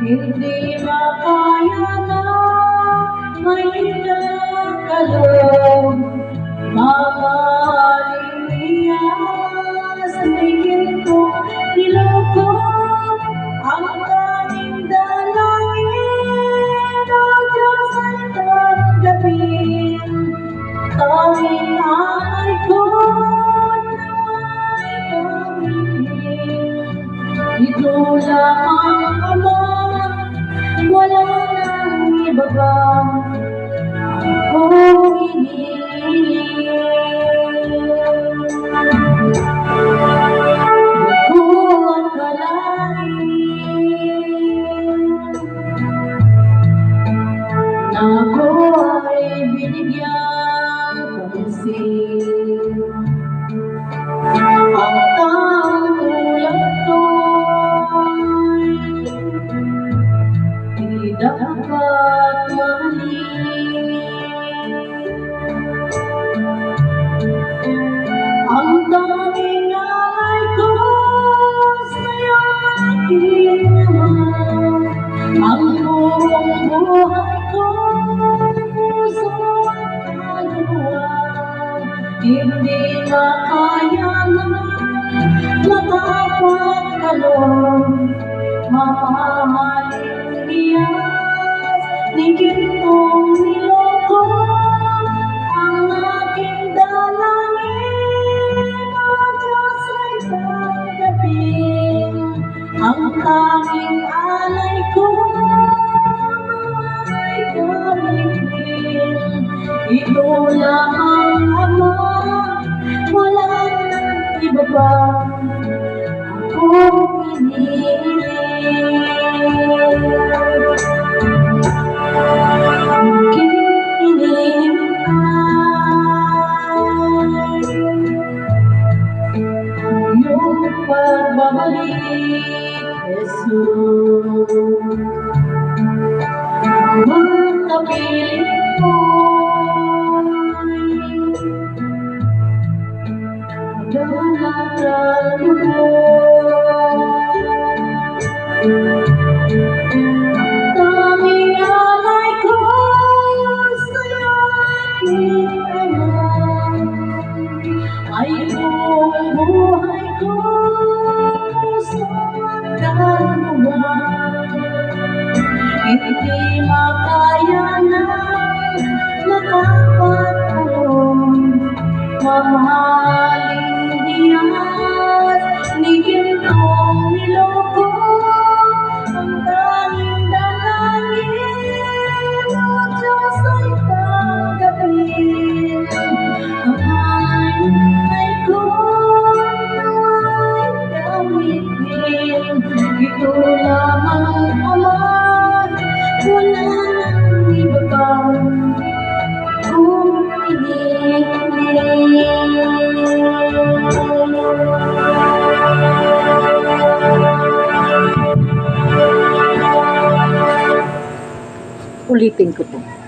Hindi makaya na may nakaloob, iba pa. Akong iniling. Ako ang kalahin na ako ay binigyan hindi makaya na makapagkaloob, mamahalin niyas, ni gintong niloko, ang aking dalangin, o Diyos ay tanggapin, ang tanging alay ko ay gamitin. Ito lamang Ama, wala nang iba pa. Akong iniling. Aking iniling. Iyong pagbabalik, Jesus. Ang kapiling Hindi makaya na makapagkulong, mamahalin think ko.